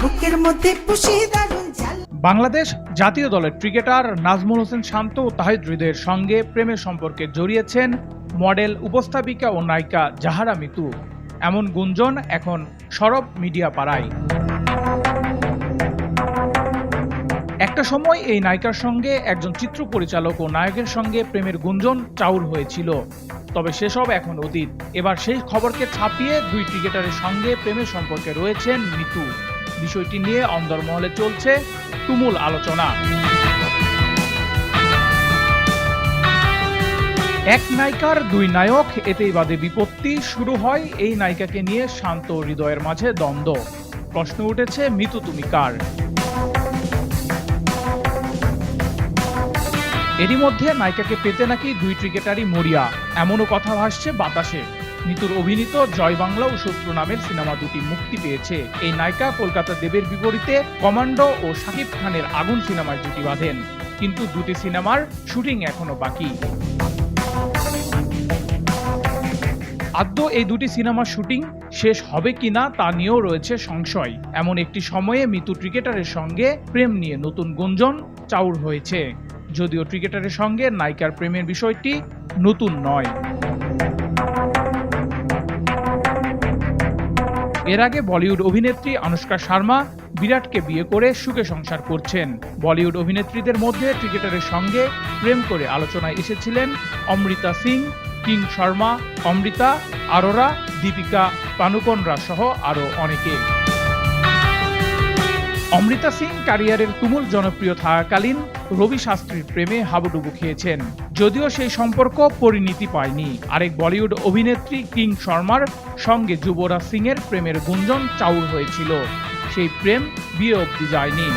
বুকের মধ্যে বাংলাদেশ জাতীয় দলের ক্রিকেটার নাজমুল হোসেন শান্ত ও তাহিদ হৃদয়ের সঙ্গে প্রেমের সম্পর্কে জড়িয়েছেন মডেল, উপস্থাপিকা ও নায়িকা জাহারা মিতু। এমন গুঞ্জন এখন সরব মিডিয়া পাড়ায়। একটা সময় এই নায়িকার সঙ্গে একজন চিত্র পরিচালক ও নায়কের সঙ্গে প্রেমের গুঞ্জন চাউর হয়েছিল। তবে সেসব এখন অতীত। এবার সেই খবরকে ছাপিয়ে দুই ক্রিকেটারের সঙ্গে প্রেমের সম্পর্কে রয়েছেন মিতু। বিষয়টি নিয়ে অন্দরমহলে চলছে তুমুল আলোচনা। এক নায়িকার দুই নায়ক, এতেই বাদে বিপত্তি শুরু হয় এই নায়িকাকে নিয়ে শান্ত হৃদয়ের মাঝে দ্বন্দ্ব। প্রশ্ন উঠেছে, মিতু তুমি কার? এরই মধ্যে নায়িকাকে পেতে নাকি দুই ক্রিকেটারই মরিয়া? এমনও কথা ভাসছে বাতাসে। মিতুর অভিনীত জয় বাংলা ও শত্রু নামের সিনেমা দুটি মুক্তি পেয়েছে। এই নায়িকা কলকাতা দেবের বিপরীতে কমান্ডো ও শাকিব খানের আগুন সিনেমায় জুটি বাঁধেন। কিন্তু দুটি সিনেমার শুটিং এখনও বাকি। আদ্য এই দুটি সিনেমার শুটিং শেষ হবে কিনা তা নিয়েও রয়েছে সংশয়। এমন একটি সময়ে মিতু ক্রিকেটারের সঙ্গে প্রেম নিয়ে নতুন গুঞ্জন চাউর হয়েছে। যদিও ক্রিকেটারের সঙ্গে নায়িকার প্রেমের বিষয়টি নতুন নয়। এর আগে বলিউড অভিনেত্রী অনুষ্কা শর্মা বিরাটকে বিয়ে করে সুখে সংসার করছেন। বলিউড অভিনেত্রীদের মধ্যে ক্রিকেটারের সঙ্গে প্রেম করে আলোচনায় এসেছিলেন অমৃতা সিং, কিং শর্মা, অমৃতা, আরোরা, দীপিকা পানুকনরা সহ আরও অনেকে। অমৃতা সিং ক্যারিয়ারের তুমুল জনপ্রিয় থাকাকালীন রবি শাস্ত্রীর প্রেমে হাবুডুবু খেয়েছেন। যদিও সেই সম্পর্ক পরিণতি পায়নি। আরেক বলিউড অভিনেত্রী কিং শর্মার সঙ্গে যুবরাজ সিং এর প্রেমের গুঞ্জন চাউর হয়েছিল। সেই প্রেম বিয়ে অবধি যায়নি।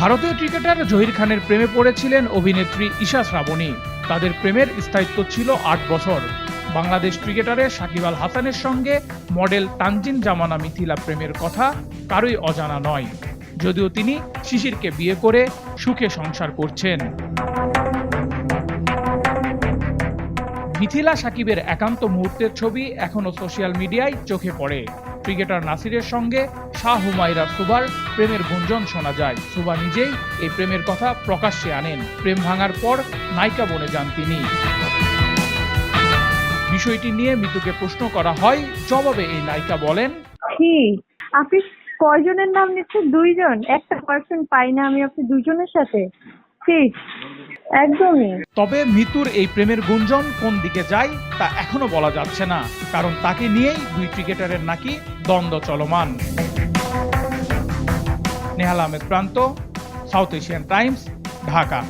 ভারতীয় ক্রিকেটার জহির খানের প্রেমে পড়েছিলেন অভিনেত্রী ঈশা শ্রাবণী। তাদের প্রেমের স্থায়িত্ব ছিল আট বছর। বাংলাদেশ ক্রিকেটারের সাকিব আল হাসানের সঙ্গে মডেল তানজিন জামানা মিথিলা প্রেমের কথা কারোই অজানা নয়। যদিও তিনি শিশিরকে বিয়ে করে সুখে সংসার করছেন। মিথিলা সাকিবের একান্ত মুহূর্তের ছবি এখনও সোশ্যাল মিডিয়ায় চোখে পড়ে। ক্রিকেটার নাসিরের সঙ্গে শাহ হুমায়রা সুবার প্রেমের গুঞ্জন শোনা যায়। সুবা নিজেই এই প্রেমের কথা প্রকাশ্যে আনেন। প্রেম ভাঙার পর নায়িকা বনে যান তিনি। বিষয়টি নিয়ে মিতুকে প্রশ্ন করা হয়, জবাবে এই নায়িকা বলেন আপনি কয়জনের নাম নিচ্ছেন দুইজন। একটা পার্সন পাই না আমি আপনি দুইজনের সাথে? একদমই। তবে মিতুর এই প্রেমের গুঞ্জন কোন দিকে যায় তা এখনও বলা যাচ্ছে না, কারণ তাকে নিয়েই দুই ক্রিকেটারের নাকি দ্বন্দ্ব চলমান। নেহাল আহমেদ প্রান্ত, সাউথ এশিয়ান টাইমস, ঢাকা।